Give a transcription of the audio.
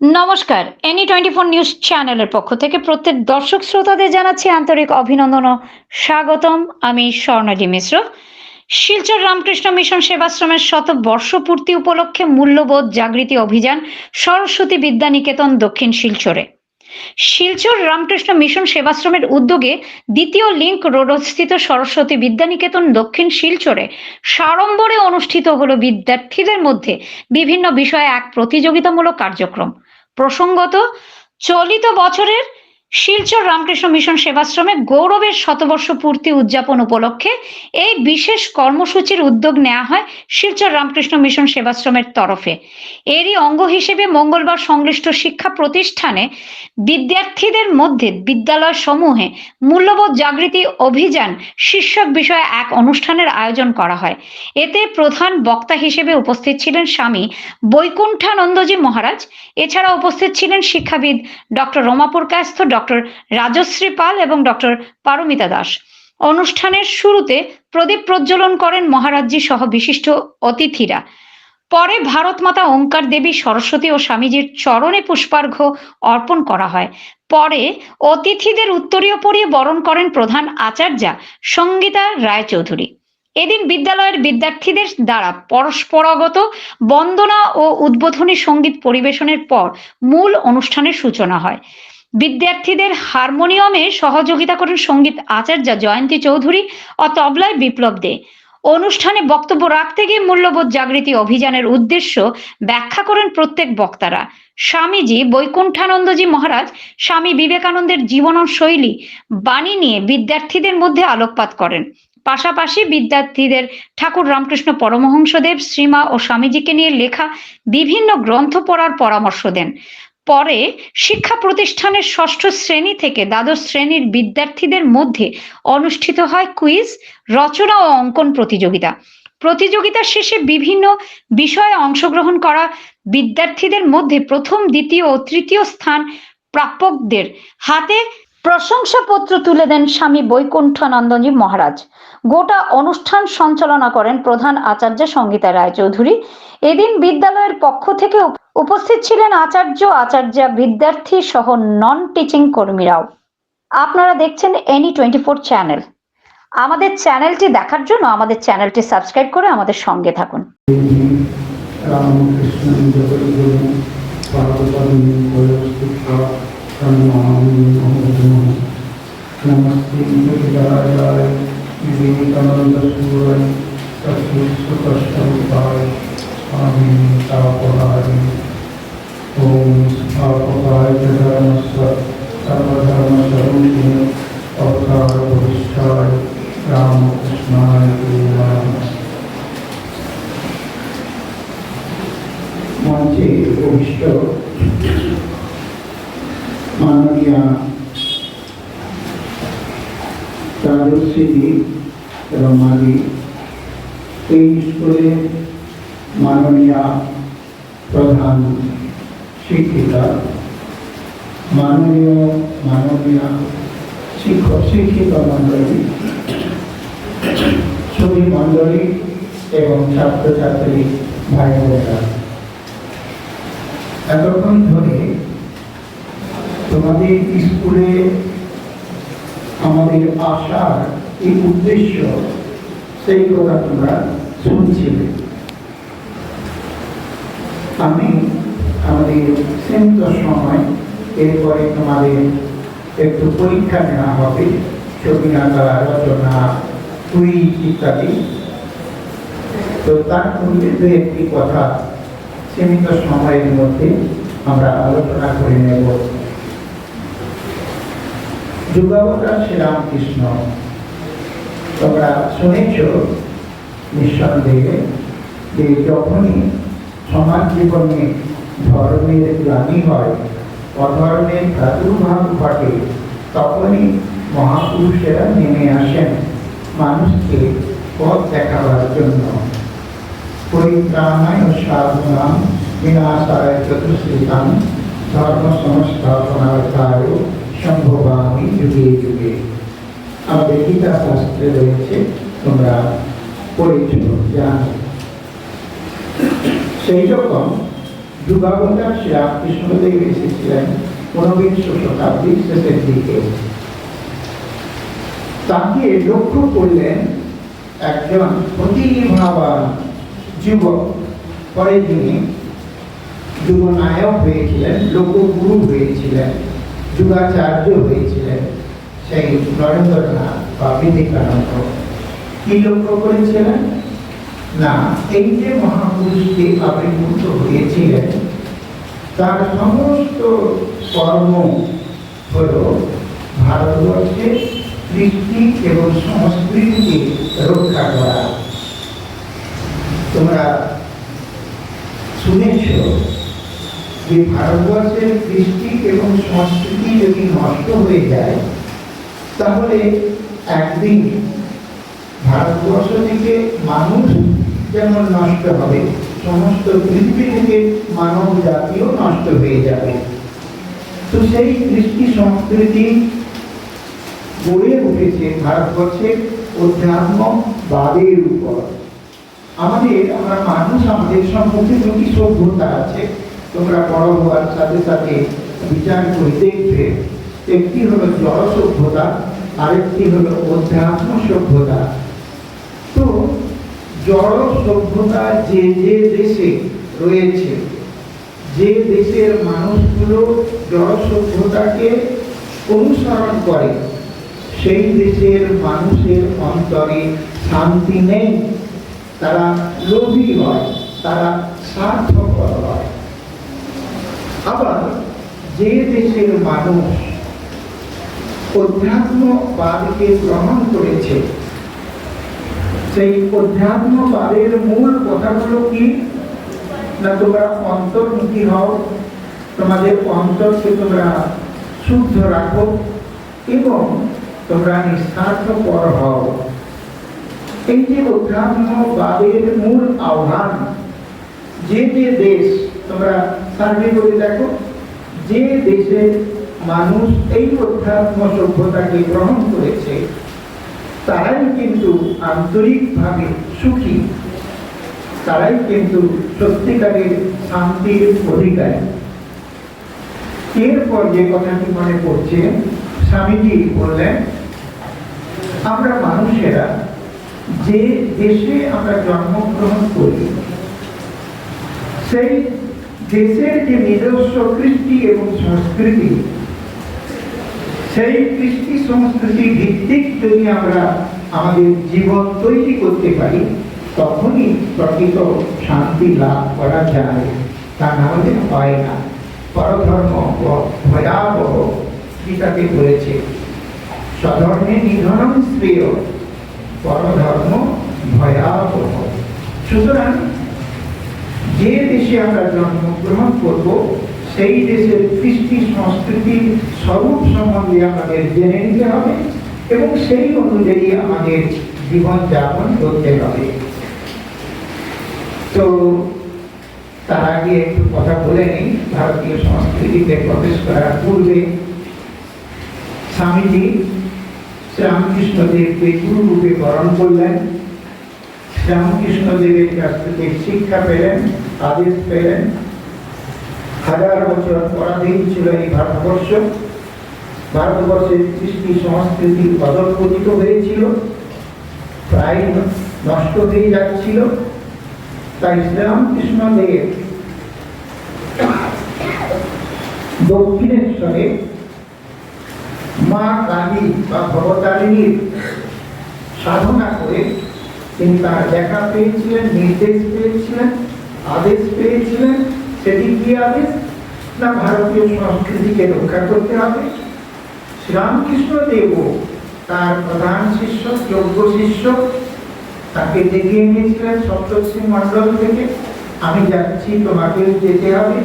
নমস্কার any twenty four news চ্যানেলের পক্ষ থেকে প্রত্যেক দর্শক শ্রোতাদের জানাচ্ছি আন্তরিক অভিনন্দন ও স্বাগতম। আমি স্বর্ণালী মিশ্র। শিলচর রামকৃষ্ণ মিশন সেবাশ্রমের শত বর্ষপূর্তি উপলক্ষে মূল্যবোধ জাগৃতি অভিযান সরস্বতী বিদ্যানিকেতন দক্ষিণ শিলচরে। শিলচর রামকৃষ্ণ মিশন সেবাশ্রমের উদ্যোগে দ্বিতীয় লিঙ্ক রোডস্থিত সরস্বতী বিদ্যানিকেতন দক্ষিণ শিলচরে সাড়ম্বরে অনুষ্ঠিত হলো বিদ্যার্থীদের মধ্যে বিভিন্ন বিষয়ে এক প্রতিযোগিতামূলক কার্যক্রম। প্রসঙ্গত চলিত বছরের শিলচর রামকৃষ্ণ মিশন সেবাশ্রমে গৌরবের শতবর্ষ পূর্তি উদযাপন উপলক্ষে এই বিশেষ কর্মসূচির উদ্যোগ নেওয়া হয় শিলচর রামকৃষ্ণ মিশন সেবাশ্রমের তরফে। এরই অঙ্গ হিসেবে মঙ্গলবার সংশ্লিষ্ট শিক্ষা প্রতিষ্ঠানে বিদ্যার্থীদের মধ্যে বিদ্যালয় সমূহে মূল্যবোধ জাগৃতি অভিযান শীর্ষক বিষয়ে এক অনুষ্ঠানের আয়োজন করা হয়। এতে প্রধান বক্তা হিসেবে উপস্থিত ছিলেন স্বামী বৈকুণ্ঠানন্দজি মহারাজ। এছাড়া উপস্থিত ছিলেন শিক্ষাবিদ ডক্টর রমাপুর কায়স্থ ডক্টর রাজশ্রী পাল এবং ডক্টর পারমিতা দাস। অনুষ্ঠানের শুরুতে প্রদীপ প্রজ্বলন করেন মহারাজজি সহ বিশিষ্ট অতিথিরা। পরে ভারত মাতা ওঙ্কার দেবী সরস্বতী ও স্বামীজির চরণে পুষ্পার্ঘ অর্পণ করা হয়। পরে অতিথিদের উত্তরীয় পরিয়ে বরণ করেন প্রধান আচার্যা সঙ্গীতা রায়চৌধুরী। এদিন বিদ্যালয়ের বিদ্যার্থীদের দ্বারা পরস্পরাগত বন্দনা ও উদ্বোধনী সংগীত পরিবেশনের পর মূল অনুষ্ঠানের সূচনা হয়। বিদ্যার্থীদের হারমোনিয়ামে সহযোগিতা করেন সংগীত আচার্য জয়ন্তী চৌধুরী ও তবলায় বিপ্লব দে। অনুষ্ঠানে বক্তব্য রাখতে গিয়ে মূল্যবোধ জাগৃতি অভিযানের উদ্দেশ্য ব্যাখ্যা করেন প্রত্যেক বক্তারা। স্বামীজি বৈকুণ্ঠানন্দজি মহারাজ, স্বামী বিবেকানন্দের জীবন শৈলী বাণী নিয়ে বিদ্যার্থীদের মধ্যে আলোকপাত করেন। পাশাপাশি বিদ্যার্থীদের ঠাকুর রামকৃষ্ণ পরমহংসদেব, শ্রীমা ও স্বামীজিকে নিয়ে লেখা বিভিন্ন গ্রন্থ পড়ার পরামর্শ দেন। পরে শিক্ষা প্রতিষ্ঠানের ষষ্ঠ শ্রেণি থেকে দ্বাদশ শ্রেণির বিদ্যার্থীদের মধ্যে অনুষ্ঠিত হয় কুইজ, রচনা ও অঙ্কন প্রতিযোগিতা। প্রতিযোগিতার শেষে বিভিন্ন বিষয়ে অংশগ্রহণ করা বিদ্যার্থীদের মধ্যে প্রথম, দ্বিতীয় ও তৃতীয় স্থান প্রাপকদের হাতে প্রশংসাপত্র তুলে দেন স্বামী বৈকুণ্ঠানন্দজি মহারাজ। গোটা অনুষ্ঠান সঞ্চালনা করেন প্রধান আচার্য সঙ্গীতা রায়চৌধুরী। এদিন বিদ্যালয়ের পক্ষ থেকে উপস্থিত ছিলেন আচার্য আচার্যা বিদ্যার্থী সহ নন টিচিং কর্মীরাও আপনারা দেখছেন এনি টোয়েন্টি ফোর চ্যানেল আমাদের চ্যানেলটি দেখার জন্য আমাদের চ্যানেলটি সাবস্ক্রাইব করে আমাদের সঙ্গে থাকুন পার্বতী বয়স্তিকা ব্রহ্মামি মহোদম নমস্তে বিদ্যারায় বিবেকানন্দ সুরায় তৎসুতষ্টরূপায় স্বামী তাপহারি ওম স্থাপকায় চ ধর্মস্ব সর্বধর্মস্বরূপিণে অবতার ভবিষ্যায় রামকৃষ্ণায় নমঃ মঞ্চে উপবিষ্ট মাননীয়া রাজশ্রী রমাদি এই স্কুলের মাননীয়া প্রধান শিক্ষিকা মাননীয়, মাননীয়া, শিক্ষক শিক্ষিকা মণ্ডলী ছবি মণ্ডলী এবং ছাত্রছাত্রী ভাই বোনেরা। এতক্ষণ ধরে তোমাদের স্কুলে আমাদের আসার এই উদ্দেশ্য, সেই কথা তোমরা শুনছিলে। আমি আমাদের সীমিত সময়, এরপরে তোমাদের একটু পরীক্ষা নেওয়া হবে, ছবি আঁকা রচনা কুইজ ইত্যাদি। তো তার মধ্যে দু একটি কথা সীমিত সময়ের মধ্যে আমরা আলোচনা করে নেব। যুগাবতার শ্রীরামকৃষ্ণ তোমরা শুনেছ নিঃসন্দেহে যে যখনই সমাজ জীবনে ধর্মের গ্লানি হয় অধর্মের প্রাদুর্ভাব ঘটে, তখনই মহাপুরুষেরা নেমে আসেন মানুষকে পথ দেখাবার জন্য। পরিত্রাণায় সাধনাম বিনাশায় চতুশ্রীতাম ধর্ম সংস্থাপনার্থায় সম্ভবামি যুগে যুগে। আমাদের গীতা শাস্ত্রে রয়েছে, তোমরা পড়েছ, জানো। সেই রকম যুগাবতার শ্রীরামকৃষ্ণদেব এসেছিলেন ঊনবিংশ শতাব্দীর শেষের দিকে। তাকে লক্ষ্য করলেন একজন প্রতিভাবান যুবক। পরে যিনি যুবনায়ক হয়েছিলেন, লোকগুরু হয়েছিলেন, যুগাচার্য হয়েছিলেন সেই নরেন্দ্রনাথ বা বিবেকানন্দ। কি লক্ষ্য করেছিলেন? না, এই যে মহাপুরুষটি আবির্ভূত হয়েছিলেন, তার সমস্ত কর্ম হল ভারতবর্ষের কৃষ্টি এবং সংস্কৃতিকে রক্ষা করা। তোমরা শুনেছ যে ভারতবর্ষের কৃষ্টি এবং সংস্কৃতি যদি নষ্ট হয়ে যায়, তাহলে একদিন ভারতবর্ষ থেকে মানুষ যেমন নষ্ট হবে, সমস্ত পৃথিবী থেকে মানব জাতিও নষ্ট হয়ে যাবে। তো সেই কৃষ্টি সংস্কৃতি গড়ে উঠেছে ভারতবর্ষের অধ্যাত্ম বাদের উপর। আমাদের, আমরা মানুষ, আমাদের সম্মুখে দুটি সভ্যতা আছে। তোমরা বড় হওয়ার সাথে সাথে বিচার করে দেখবে, একটি হলো জড় সভ্যতা আরেকটি হলো অধ্যাত্ম সভ্যতা। তো জড় সভ্যতা যে যে দেশে রয়েছে, যে দেশের মানুষগুলো জড় সভ্যতাকে অনুসরণ করে, সেই দেশের মানুষের অন্তরে শান্তি নেই। তারা লোভী হয়, তারা স্বার্থপর হয়। আবার যে দেশের মানুষ অধ্যাত্মবাদকে গ্রহণ করেছে সেই অধ্যাত্মবাদের মূল কথাগুলো কি? না তোমরা অন্তর্মুখী হও, তোমাদের অন্তরকে তোমরা শুদ্ধ রাখো এবং তোমরা নিঃস্বার্থপর হও। এই যে অধ্যাত্মবাদের মূল আহ্বান, যে যে দেশ, তোমরা সার্ভে করে দেখো, যে দেশের মানুষ এই অধ্যাত্ম সভ্যতাকে গ্রহণ করেছে তারাই কিন্তু আন্তরিকভাবে সুখী। তারাই কিন্তু সত্যিকারের শান্তির অধিকারী। এরপর যে কথাটি মনে পড়ছে, স্বামীজি বললেন, আমরা মানুষেরা যে দেশে আমরা জন্মগ্রহণ করি, সেই দেশের যে নিজস্ব কৃষ্টি এবং সংস্কৃতি সেই কৃষ্টি সংস্কৃতি ভিত্তিক যদি আমরা আমাদের জীবন তৈরি করতে পারি, তখনই প্রকৃত শান্তি লাভ করা যায়। তা না হলে হয় না। পরধর্ম ভয়াবহ গীতাতে বলেছে, স্বধর্মে নিধনম শ্রেয়, পরধর্ম ভয়াবহ। সুতরাং যে দেশে আমরা জন্মগ্রহণ করব সেই দেশের কৃষ্টি সংস্কৃতির স্বরূপ সম্বন্ধে আমাদের জেনে নিতে হবে এবং সেই অনুযায়ী আমাদের জীবন যাপন করতে হবে। তো তার আগে একটু কথা বলে নিই। ভারতীয় সংস্কৃতিতে প্রবেশ করার পূর্বে স্বামীজি শ্রীরামকৃষ্ণ দেবকে গুরু রূপে বরণ করলেন। শ্রীরামকৃষ্ণ দেবের কাছ থেকে শিক্ষা পেলেন, আদেশ পেলেন। হাজার বছর পরাধীন ছিল এই ভারতবর্ষ। ভারতবর্ষের কৃষ্টি সংস্কৃতি অধপতিত হয়েছিল, প্রায় নষ্ট হয়ে যাচ্ছিল। তাই শ্রীরামকৃষ্ণ দেব দক্ষিণেশ্বরে মা কালী বা ভবতারিণীর সাধনা করে তিনি তার দেখা পেয়েছিলেন, নির্দেশ পেয়েছিলেন, আদেশ পেয়েছিলেন। সেটি কি আদেশ না ভারতীয় সংস্কৃতিকে রক্ষা করতে হবে। শ্রীরামকৃষ্ণ দেব তার প্রধান শিষ্য, যোগ্য শিষ্য। তাকে ডেকে এনেছিলেন সপ্তর্ষি মণ্ডল থেকে। আমি যাচ্ছি, তোমাকে যেতে হবে।